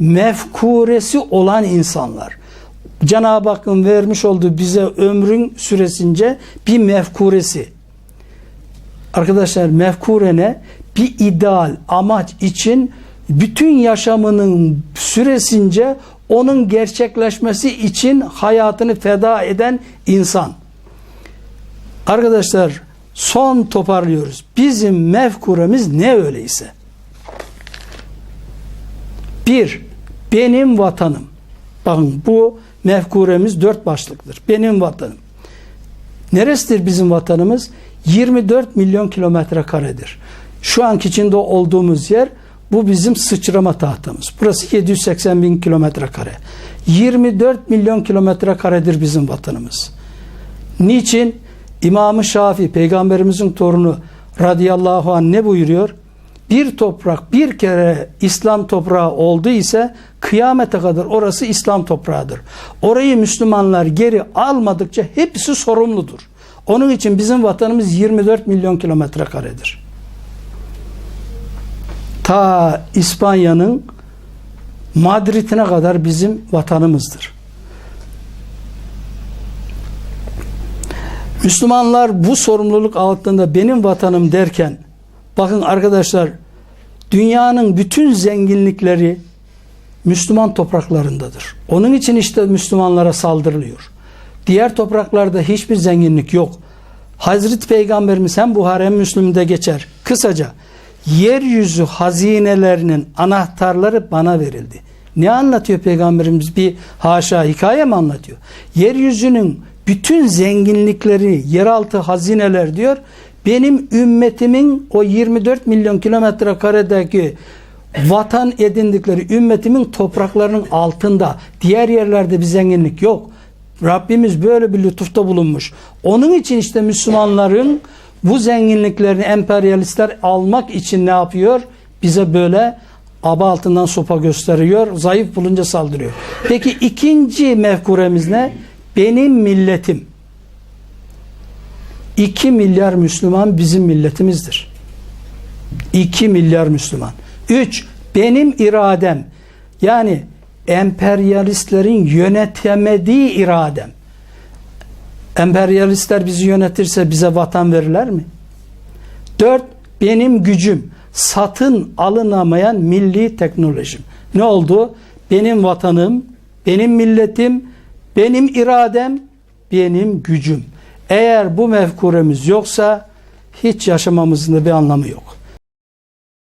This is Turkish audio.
mefkuresi olan insanlar. Cenab-ı Hakk'ın vermiş olduğu bize ömrün süresince bir mefkuresi. Arkadaşlar mefkure ne? Bir ideal, amaç için bütün yaşamının süresince onun gerçekleşmesi için hayatını feda eden insan. Arkadaşlar son toparlıyoruz. Bizim mefkuremiz ne öyleyse? Bir, benim vatanım. Bakın bu mefkuremiz dört başlıktır. Benim vatanım. Neresidir bizim vatanımız? 24 milyon kilometre karedir. Şu anki içinde olduğumuz yer bu bizim sıçrama tahtamız. Burası 780 bin kilometre kare. 24 milyon kilometre karedir bizim vatanımız. Niçin? İmam-ı Şafi peygamberimizin torunu radıyallahu anh ne buyuruyor? Bir toprak bir kere İslam toprağı oldu ise kıyamete kadar orası İslam toprağıdır. Orayı Müslümanlar geri almadıkça hepsi sorumludur. Onun için bizim vatanımız 24 milyon kilometre karedir. Ta İspanya'nın Madrid'ine kadar bizim vatanımızdır. Müslümanlar bu sorumluluk altında benim vatanım derken bakın arkadaşlar dünyanın bütün zenginlikleri Müslüman topraklarındadır. Onun için işte Müslümanlara saldırılıyor. Diğer topraklarda hiçbir zenginlik yok. Hazreti Peygamberimiz hem Buhari hem Müslüm'de geçer. Kısaca yeryüzü hazinelerinin anahtarları bana verildi. Ne anlatıyor Peygamberimiz? Bir haşa hikaye mi anlatıyor? Yeryüzünün bütün zenginlikleri, yeraltı hazineler diyor. Benim ümmetimin o 24 milyon kilometre karedeki vatan edindikleri ümmetimin topraklarının altında. Diğer yerlerde bir zenginlik yok. Rabbimiz böyle bir lütufta bulunmuş. Onun için işte Müslümanların bu zenginliklerini emperyalistler almak için ne yapıyor? Bize böyle aba altından sopa gösteriyor. Zayıf bulunca saldırıyor. Peki ikinci mefkuremiz ne? Benim milletim. 2 milyar Müslüman bizim milletimizdir. 2 milyar Müslüman. 3. Benim iradem. Yani emperyalistlerin yönetemediği iradem. Emperyalistler bizi yönetirse bize vatan verirler mi? 4. Benim gücüm. Satın alınamayan milli teknolojim. Ne oldu? Benim vatanım, benim milletim, benim iradem, benim gücüm. Eğer bu mefkuremiz yoksa hiç yaşamamızın da bir anlamı yok.